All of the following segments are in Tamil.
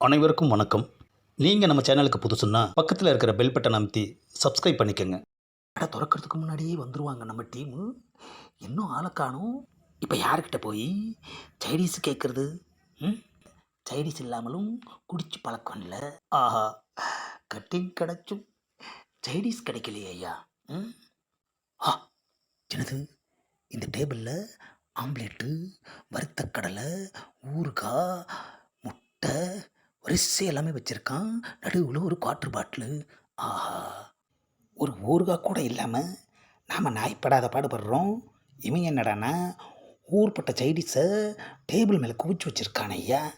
அனைவருக்கும் வணக்கம். நீங்கள் நம்ம சேனலுக்கு புதுசுன்னா பக்கத்தில் இருக்கிற பெல் பட்டன் அமைத்தி சப்ஸ்கிரைப் பண்ணிக்கோங்க. கடை திறக்கிறதுக்கு முன்னாடியே வந்துடுவாங்க நம்ம டீமு இன்னும் ஆளை காணும். இப்போ யார்கிட்ட போய் சைனீஸ் கேட்குறது ம்? சைனீஸ் இல்லாமலும் குடிச்சு பழக்கம் இல்லை ஆஹா கட்டிங் கிடச்சும் சைனீஸ் கிடைக்கலையே ஐயா. ம்? ஆ என்னது? இந்த டேபிளில் ஆம்லேட்டு வறுத்த கடலை ஊறுகாய் முட்டை வரிசை எல்லாமே வச்சுருக்கான். நடுவில் ஒரு காற்று பாட்டிலு ஆஹா. ஒரு ஊறுகாய் கூட இல்லாமல் நாம் நாய்ப்படாத பாடுபடுறோம். இவன் என்னடானா ஊர்பட்ட சைடிஸை டேபிள் மேலே குவிச்சு வச்சுருக்கானே ஐயா.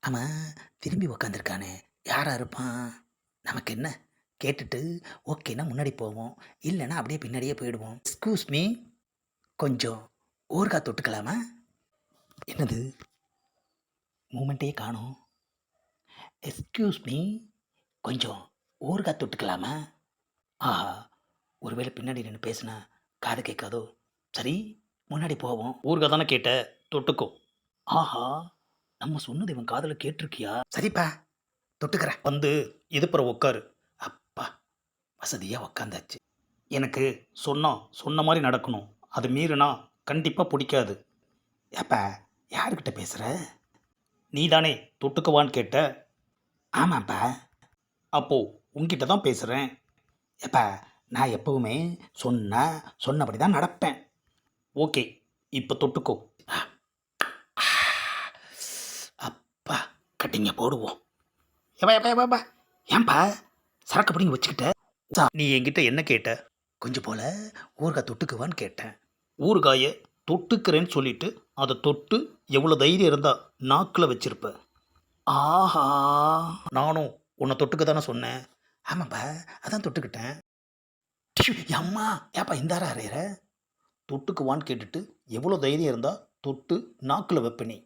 அவன் திரும்பி உக்காந்துருக்கானே. யாராக இருப்பான்? நமக்கு என்ன? கேட்டுட்டு ஓகேன்னா முன்னாடி போவோம். இல்லைன்னா அப்படியே பின்னாடியே போயிடுவோம். எக்ஸ்கூஸ் மீ கொஞ்சம் ஊறுகாய் தொட்டுக்கலாமா? என்னது? மூமெண்ட்டே காணும். எஸ்கியூஸ் மீ கொஞ்சம் ஊறுகாய் தொட்டுக்கலாமா? ஆஹா ஒருவேளை பின்னாடி நின்று பேசுனா காது கேட்காதோ? சரி முன்னாடி போவோம். ஊர்கா தானே கேட்ட தொட்டுக்கோ. ஆஹா நம்ம சொன்னது இவன் காதில் கேட்டிருக்கியா? சரிப்பா தொட்டுக்கிறேன். வந்து இதுப்புற உட்காரு அப்பா வசதியாக உக்காந்தாச்சு. எனக்கு சொன்னோம் சொன்ன மாதிரி நடக்கணும். அது மீறினா கண்டிப்பாக பிடிக்காது. ஏப்பா யாருக்கிட்ட பேசுகிற நீ தானே தொட்டுக்கவான்னு கேட்ட ஆமாப்பா. அப்போது உங்ககிட்ட தான் பேசுகிறேன் ஏப்பா நான் எப்பவுமே சொன்ன சொன்னபடி தான் நடப்பேன். ஓகே இப்போ தொட்டுக்கோ. அப்பா கட்டிங்க போடுவோம். ஏப்பா ஏப்பா எப்பா ஏன்பா சரக்கு பிடிங்க வச்சுக்கிட்ட? நீ என்கிட்ட என்ன கேட்ட? கொஞ்சம் போல் ஊறுகாய் தொட்டுக்குவான்னு கேட்டேன். ஊறுகாயை தொட்டுக்கிறேன்னு சொல்லிட்டு அதை தொட்டு எவ்வளோ தைரியம் இருந்தால் நாக்கில் வச்சுருப்பேன் ஆஹா. நானும் உன்னை தொட்டுக்க தானே சொன்னேன். ஆமாப்பா அதான் தொட்டுக்கிட்டேன். அம்மா ஏப்பா இந்தாரா அறையிற? தொட்டுக்குவான்னு கேட்டுட்டு எவ்வளோ தைரியம் இருந்தா தொட்டு நாக்கில் வைப்ப நீ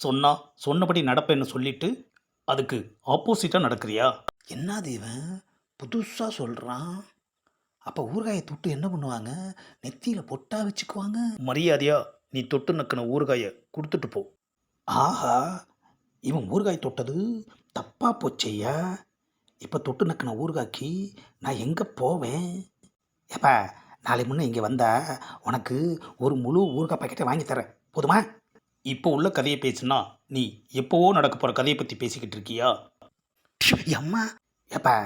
சொன்னா சொன்னபடி நடப்பேன்னு சொல்லிட்டு அதுக்கு ஆப்போசிட்டாக நடக்கிறியா? என்னது இவன் புதுசாக சொல்கிறான் அப்போ ஊறுகாயை தொட்டு என்ன பண்ணுவாங்க? நெத்தியில் பொட்டா வச்சுக்குவாங்க? மரியாதையா நீ தொட்டு நக்கின ஊறுகாயை கொடுத்துட்டு போ. ஆஹா. இவன் ஊறுகாய் தொட்டது தப்பாக போச்சையா இப்போ தொட்டு நக்கின ஊறுகாய்க்கு நான் எங்கே போவேன்? ஏப்பா நாளை முன்னே இங்கே வந்தா உனக்கு ஒரு முழு ஊறுகாய் பாக்கெட்டை வாங்கி தரேன். போதுமா? இப்போ உள்ள கதையை பேசுனா நீ எப்போவோ நடக்க போகிற கதையை பற்றி பேசிக்கிட்டு இருக்கியா? அம்மா ஏப்பா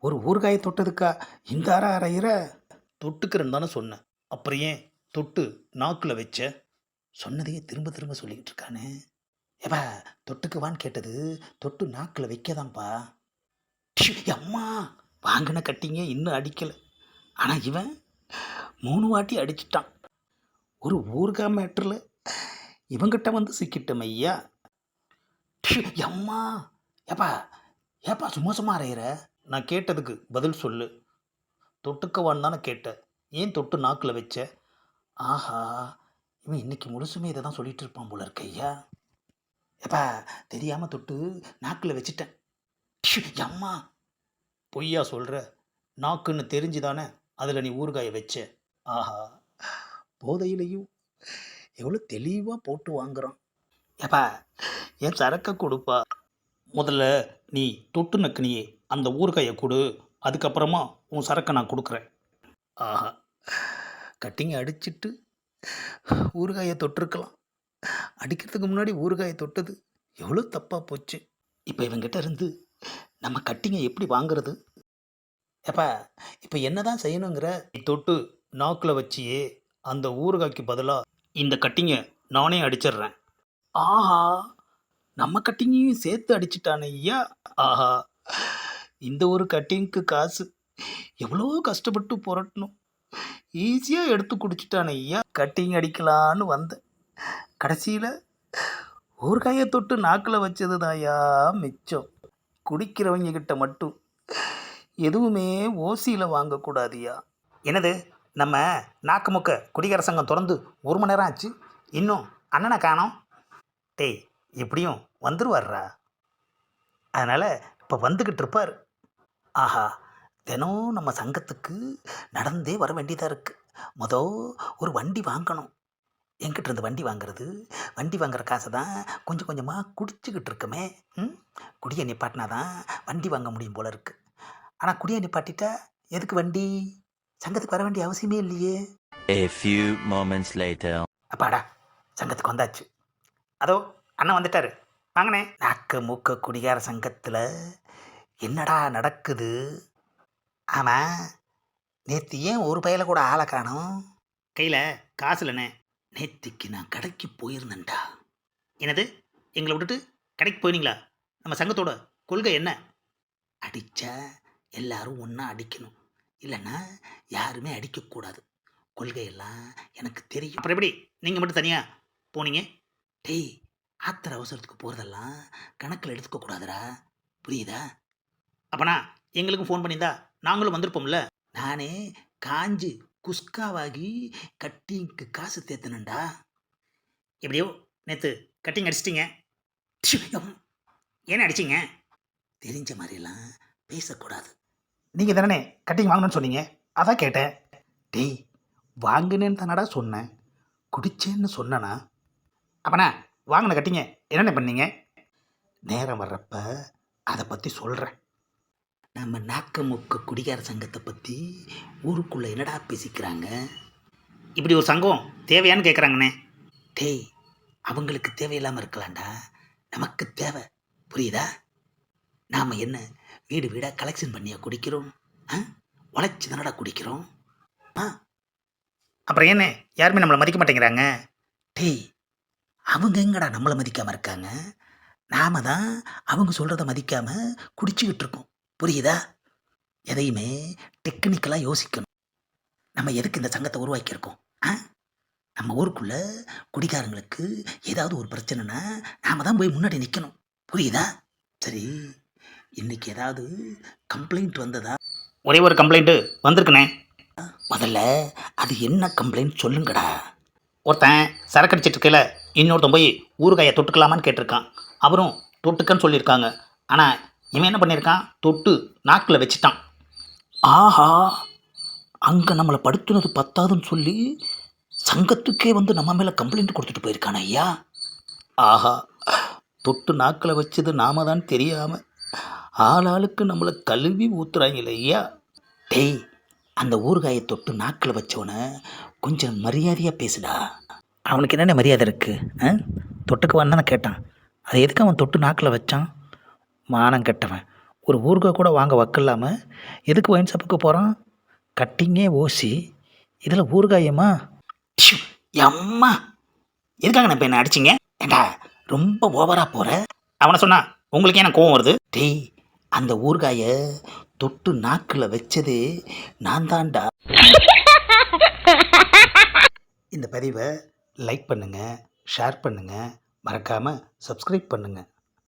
ஒரு ஊறுகாயை தொட்டதுக்கா இந்த அற அறையிற? தொட்டுக்கிறேன்னு தானே சொன்னேன். அப்புறம் ஏன் தொட்டு நாக்கில் வச்ச? சொன்னதையே திரும்ப திரும்ப சொல்லிக்கிட்டு இருக்கானே. எப்பா தொட்டுக்குவான்னு கேட்டது தொட்டு நாக்கில் வைக்கதான்ப்பா. அம்மா வாங்கின கட்டிங்க இன்னும் அடிக்கலை. ஆனால் இவன் மூணு வாட்டி அடிச்சிட்டான். ஒரு ஊர்கா மேட்டரில் இவங்கிட்ட வந்து சிக்கிட்டோம் ஐயா. அம்மா ஏப்பா ஏப்பா சும்மா சும்மா அறையிற? நான் கேட்டதுக்கு பதில் சொல்லு. தொட்டுக்கவான்னு தானே கேட்டேன் ஏன் தொட்டு நாக்கில் வச்ச? ஆஹா இவன் இன்னைக்கு முழுசுமே இதை தான் சொல்லிகிட்டு இருப்பான் போல இருக்கையா எப்பா தெரியாமல் தொட்டு நாக்கில் வச்சுட்டேன். அம்மா பொய்யா சொல்கிற நாக்குன்னு தெரிஞ்சு தானே அதில் நீ ஊறுகாயை வச்ச? ஆஹா. போதையிலையும் எவ்வளோ தெளிவாக போட்டு வாங்குறான். ஏப்பா என் சரக்கை கொடுப்பா. முதல்ல நீ தொட்டு நக்குனியே அந்த ஊறுகாயை கொடு. அதுக்கப்புறமா உன் சரக்கை நான் கொடுக்குறேன். ஆஹா. கட்டிங்க அடிச்சிட்டு ஊறுகாயை தொட்டிருக்கலாம். அடிக்கிறதுக்கு முன்னாடி ஊறுகாயை தொட்டது. எவ்வளோ தப்பாக போச்சு. இப்போ இவங்கிட்ட இருந்து நம்ம கட்டிங்க எப்படி வாங்கிறது? ஏப்பா இப்போ என்ன தான் செய்யணுங்கிற நீ தொட்டு நாக்கில் வச்சியே அந்த ஊறுகாய்க்கு பதிலாக இந்த கட்டிங்கை நானே அடிச்சிடுறேன். ஆஹா நம்ம கட்டிங்கையும் சேர்த்து அடிச்சிட்டானே ஐயா. ஆஹா இந்த ஒரு கட்டிங்க்கு காசு எவ்வளோ கஷ்டப்பட்டு புரட்டணும். ஈஸியாக எடுத்து குடிச்சிட்டானே ஐயா. கட்டிங் அடிக்கலான்னு வந்தேன். கடைசியில் ஊறுகாயை தொட்டு நாக்கில் வச்சது தாயா மிச்சம். குடிக்கிறவங்க கிட்ட மட்டும் எதுவுமே ஓசியில் வாங்கக்கூடாதியா என்னது நம்ம நாக்கு முக்க குடிகார சங்கம் திறந்து ஒரு மணி நேரம் ஆச்சு இன்னும் அண்ணனை காணோம். டேய் எப்படியும் வந்துருவார்ரா அதனால் இப்போ வந்துக்கிட்டு இருப்பார். ஆஹா தினம் நம்ம சங்கத்துக்கு நடந்தே வர வேண்டியதாக இருக்குது மொதல் ஒரு வண்டி வாங்கணும். என்கிட்ட இருந்து வண்டி வாங்குறது வண்டி வாங்குற காசை தான் கொஞ்சம் கொஞ்சமாக குடிச்சிக்கிட்டு இருக்கமே. ம்? குடியை நிப்பாட்டினா தான் வண்டி வாங்க முடியும் போல இருக்கு. ஆனால் குடியை நிப்பாட்டிட்டா எதுக்கு வண்டி? சங்கத்துக்கு வர வேண்டிய அவசியமே இல்லையே. A few moments later. அப்பாடா சங்கத்துக்கு வந்தாச்சு. அதோ அண்ணன் வந்துட்டாரு. வாங்கண்ணே நாக்க மூக்க குடிகார சங்கத்தில் என்னடா நடக்குது? ஆமாம் நேற்று ஏன் ஒரு பையில கூட ஆளை காணோம்? கையில் காசு இல்லைண்ணே நேத்திக்கு நான் கடைக்கு போயிருந்தேன்டா. என்னது? எங்களை விட்டுட்டு கடைக்கு போயினீங்களா? நம்ம சங்கத்தோட கொள்கை என்ன? அடித்தா எல்லாரும் ஒன்றா அடிக்கணும். இல்லைன்னா யாருமே அடிக்கக்கூடாது கொள்கையெல்லாம் எனக்கு தெரியும். அப்புறம் எப்படி? நீங்கள் மட்டும் தனியாக போனீங்க? டேய் ஆத்திர அவசரத்துக்கு போகிறதெல்லாம் கணக்கில் எடுத்துக்கக்கூடாதுடா புரியுதா? அப்போனா எங்களுக்கும் ஃபோன் பண்ணியிருந்தா நாங்களும் வந்திருப்போம்ல. நானே காஞ்சு குஸ்காவாகி கட்டிங்க்கு காசு தேத்தனண்டா எப்படியோ நேற்று கட்டிங் அடிச்சிட்டிங்க. ஏன்னு அடிச்சிங்க? தெரிஞ்ச மாதிரிலாம் பேசக்கூடாது. நீங்கள் தானே கட்டிங் வாங்கணும்னு சொன்னீங்க? அதான் கேட்டேன். டேய் வாங்கினேன்னு தானடா சொன்னேன். குடிச்சேன்னு சொன்னனா? அப்பனா வாங்கின கட்டிங்க. என்னென்ன பண்ணீங்க? நேரம் வர்றப்ப அதை பற்றி சொல்கிறேன் நம்ம நாக்கமுக்க குடிகார சங்கத்தை பற்றி ஊருக்குள்ளே என்னடா பேசிக்கிறாங்க? இப்படி ஒரு சங்கம் தேவையான்னு கேட்குறாங்கண்ணே டேய் அவங்களுக்கு தேவையில்லாமல் இருக்கலாம்டா. நமக்கு தேவை. புரியுதா? நாம் என்ன வீடு வீடாக கலெக்ஷன் பண்ணியா குடிக்கிறோம்? ஆ? உழைச்சி தானடா குடிக்கிறோம்? அப்புறம் என்ன யாருமே நம்மளை மதிக்க மாட்டேங்கிறாங்க. டேய் அவங்க எங்கடா நம்மளை மதிக்காமல் இருக்காங்க? நாம தான் அவங்க சொல்கிறத மதிக்காமல் குடிச்சிக்கிட்டு இருக்கோம். புரியுதா? எதையுமே டெக்னிக்கலாக யோசிக்கணும். நம்ம எதுக்கு இந்த சங்கத்தை உருவாக்கியிருக்கோம்? ஆ? நம்ம ஊருக்குள்ள குடிகாரங்களுக்கு ஏதாவது ஒரு பிரச்சனைனா நாம தான் போய் முன்னாடி நிற்கணும் புரியுதா? சரி இன்னைக்கு ஏதாவது கம்ப்ளைண்ட் வந்ததா? ஒரே ஒரு கம்ப்ளைண்ட்டு வந்திருக்குண்ணே. முதல்ல அது என்ன கம்ப்ளைண்ட் சொல்லுங்கடா. ஒருத்தன் சரக்கு அடிச்சிட்டு இருக்கையில இன்னொருத்தன் போய் ஊறுகாயை தொட்டுக்கலாமான்னு கேட்டிருக்கான். அவரும் தொட்டுக்கன்னு சொல்லியிருக்காங்க. ஆனால் இவன் என்ன பண்ணியிருக்கான் தொட்டு நாக்கில் வச்சுட்டான். ஆஹா அங்கே நம்மளை படுத்துனது பத்தாதுன்னு சொல்லி சங்கத்துக்கே வந்து நம்ம மேலே கம்ப்ளைண்ட் கொடுத்துட்டு போயிருக்கானே ஐயா. ஆஹா தொட்டு நாக்கில் வச்சது நாம தான் தெரியாமல் ஆளாளுக்கு நம்மளை கழுவி ஊத்துறாங்க ஐயா. டேய் அந்த ஊறுகாயை தொட்டு நாக்கில் வச்சவனை கொஞ்சம் மரியாதையாக பேசுடா. அவனுக்கு என்னென்ன மரியாதை இருக்குது தொட்டுக்கு தானே கேட்டான். அதை எதுக்கு அவன் தொட்டு நாக்கில் வச்சான்? மானம் கெட்டவன். ஒரு ஊறுகாய் கூட வாங்க வக்கில்லாமல் எதுக்கு ஒயின் ஷாப்புக்கு போகிறான் கட்டிங்கே ஓசி. இதில் ஊறுகாயம்மா எம்மா? எதுக்காக நான் இப்போ என்ன அடிச்சிங்க? ஏண்டா ரொம்ப ஓவராக போகிற அவனை சொன்னா உங்களுக்கு ஏன் கோவம் வருது? டேய் அந்த ஊறுகாயை தொட்டு நாக்கில் வச்சது நான் தான்டா. இந்த பதிவை லைக் பண்ணுங்கள் ஷேர் பண்ணுங்கள் மறக்காமல் சப்ஸ்கிரைப் பண்ணுங்கள்